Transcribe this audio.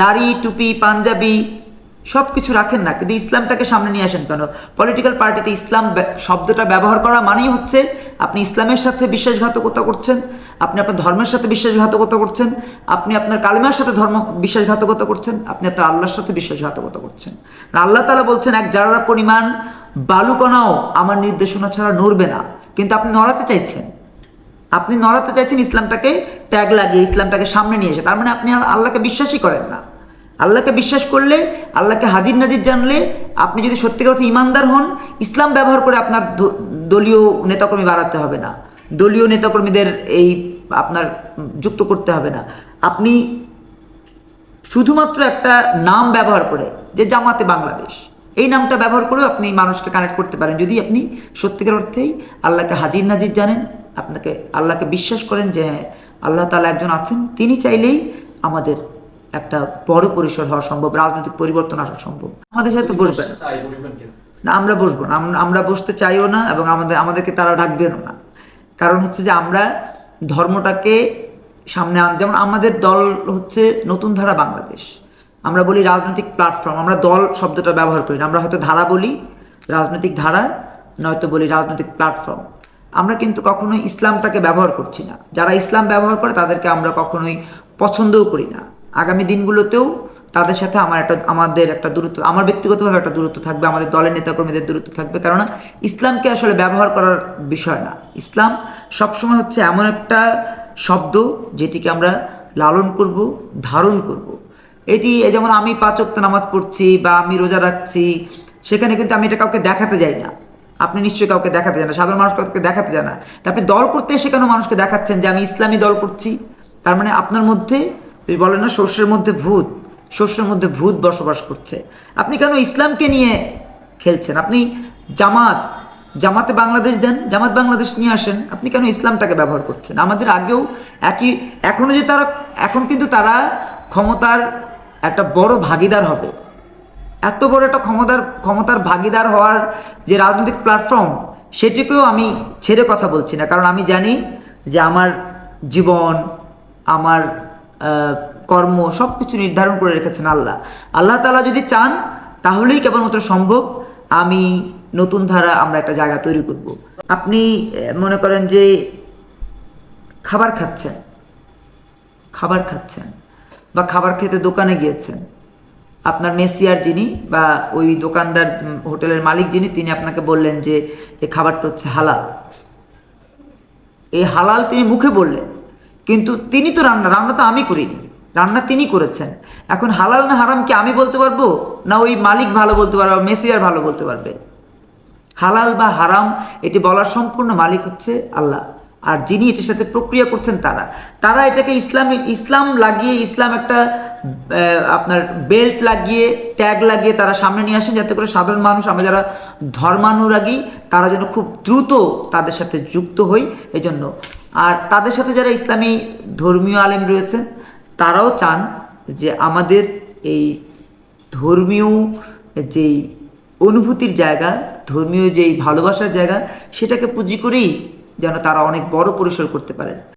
দাড়ি, টুপি, পাঞ্জাবি সব কিছু রাখেন না। কিন্তু ইসলামটাকে সামনে নিয়ে আসেন কেন? পলিটিক্যাল পার্টিতে ইসলাম শব্দটা ব্যবহার করা মানেই হচ্ছে আপনি ইসলামের সাথে বিশ্বাসঘাতকতা করছেন, আপনি আপনার ধর্মের সাথে বিশ্বাসঘাতকতা করছেন, আপনি আপনার কালেমার সাথে ধর্ম বিশ্বাসঘাতকতা করছেন, আপনি আপনার আল্লাহর সাথে বিশ্বাসঘাতকতা করছেন। আল্লাহ তালা বলছেন, এক যারা পরিমাণ বালুকণাও আমার নির্দেশনা ছাড়া নড়বে না। কিন্তু আপনি নড়াতে চাইছেন। আপনি নড়াতে চাইছেন ইসলামটাকে ট্যাগ লাগিয়ে, ইসলামটাকে সামনে নিয়ে এসে। তার মানে আপনি আল্লাহকে বিশ্বাসই করেন না। আল্লাহকে বিশ্বাস করলে, আল্লাহকে হাজির নাজির জানলে আপনি যদি সত্যিকার অর্থে ইমানদার হন, ইসলাম ব্যবহার করে আপনার দলীয় নেতাকর্মী বাড়াতে হবে না। দলীয় নেতাকর্মীদের এই আপনার যুক্ত করতে হবে না। আপনি শুধুমাত্র একটা নাম ব্যবহার করে, যে জামাতে বাংলাদেশ, এই নামটা ব্যবহার করেও আপনি মানুষকে কানেক্ট করতে পারেন। যদি আপনি সত্যিকার অর্থেই আল্লাহকে হাজির নাজির জানেন, আপনাকে আল্লাহকে বিশ্বাস করেন যে হ্যাঁ আল্লাহ তালা একজন আছেন, তিনি চাইলেই আমাদের একটা বড় পরিসর হওয়া সম্ভব রাজনৈতিক পরিবর্তন আসা সম্ভব। আমাদের সাথে বসবেন না আমরা বসবো না। আমরা বসতে চাইও না এবং আমাদের আমাদেরকে তারা ডাকবেনও না। কারণ হচ্ছে যে আমরা ধর্মটাকে সামনে আন যেমন আমাদের দল হচ্ছে নতুন ধারা বাংলাদেশ। আমরা বলি রাজনৈতিক প্ল্যাটফর্ম আমরা দল শব্দটা ব্যবহার করি না। আমরা হয়তো ধারা বলি রাজনৈতিক ধারা নয়তো বলি রাজনৈতিক প্ল্যাটফর্ম। আমরা কিন্তু কখনোই ইসলামটাকে ব্যবহার করছি না। যারা ইসলাম ব্যবহার করে তাদেরকে আমরা কখনোই পছন্দও করি না। আগামী দিনগুলোতেও তাদের সাথে আমার একটা, আমাদের একটা দূরত্ব, আমার ব্যক্তিগতভাবে একটা দূরত্ব থাকবে, আমাদের দলের নেতাকর্মীদের দূরত্ব থাকবে। কারণ ইসলামকে আসলে ব্যবহার করার বিষয় না। ইসলাম সবসময় হচ্ছে এমন একটা শব্দ যেটিকে আমরা লালন করব, ধারণ করব। এটি যেমন আমি পাঁচক্ত নামাজ পড়ছি বা আমি রোজা রাখছি, সেখানে কিন্তু আমি এটা কাউকে দেখাতে যাই না। আপনি নিশ্চয়ই কাউকে দেখাতে যান না, সাধারণ মানুষ কাউকে দেখাতে যান না। তা আপনি দল করতে এসে কেন মানুষকে দেখাচ্ছেন যে আমি ইসলামী দল করছি? তার মানে আপনার মধ্যে ওই বলে না, শস্যের মধ্যে ভূত, শস্যের মধ্যে ভূত বসবাস করছে। আপনি কেন ইসলামকে নিয়ে খেলছেন? আপনি জামাত, জামাতে বাংলাদেশ দেন, জামাত বাংলাদেশ নিয়ে আসেন, আপনি কেন ইসলামটাকে ব্যবহার করছেন? আমাদের আগেও একই এখনও যে তারা, এখন কিন্তু তারা ক্ষমতার একটা বড় ভাগিদার হবে। এত বড় একটা ক্ষমতার ক্ষমতার ভাগিদার হওয়ার যে রাজনৈতিক প্ল্যাটফর্ম সেটিকেও আমি ছেড়ে কথা বলছি না। কারণ আমি জানি যে আমার জীবন, আমার কর্ম সব কিছু নির্ধারণ করে রেখেছেন আল্লাহ। আল্লাহ তালা যদি চান, তাহলেই কেবলমাত্র সম্ভব। আমি নতুন ধারা আমরা একটা জায়গা তৈরি করব। আপনি মনে করেন যে খাবার খাচ্ছেন খাবার খাচ্ছেন বা খাবার খেতে দোকানে গিয়েছেন। আপনার মেসিয়ার যিনি বা ওই দোকানদার হোটেলের মালিক যিনি, তিনি আপনাকে বললেন যে এই খাবারটা হচ্ছে হালাল। এই হালাল তিনি মুখে বললেন। কিন্তু তিনি তো রান্না রান্না তো আমি করিনি। রান্না তিনি করেছেন। এখন হালাল না হারাম কি আমি বলতে পারব? না ওই মালিক ভালো বলতে পারবে, বা মেসিয়ার ভালো বলতে পারবে? হালাল বা হারাম, এটি বলার সম্পূর্ণ মালিক হচ্ছে আল্লাহ। আর যিনি এটির সাথে প্রক্রিয়া করছেন তারা। তারা এটাকে ইসলাম ইসলাম লাগিয়ে, ইসলাম একটা আপনার বেল্ট লাগিয়ে, ট্যাগ লাগিয়ে তারা সামনে নিয়ে আসেন, যাতে করে সাধারণ মানুষ, আমরা যারা ধর্মানুরাগী, তারা যেন খুব দ্রুত তাদের সাথে যুক্ত হই। এই জন্য আর তাদের সাথে যারা ইসলামী ধর্মীয় আলেম রয়েছেন তারাও চান যে আমাদের এই ধর্মীয় যেই অনুভূতির জায়গা, ধর্মীয় যেই ভালোবাসার জায়গা, সেটাকে পুঁজি করেই যেন তারা অনেক বড় পরিসর করতে পারেন।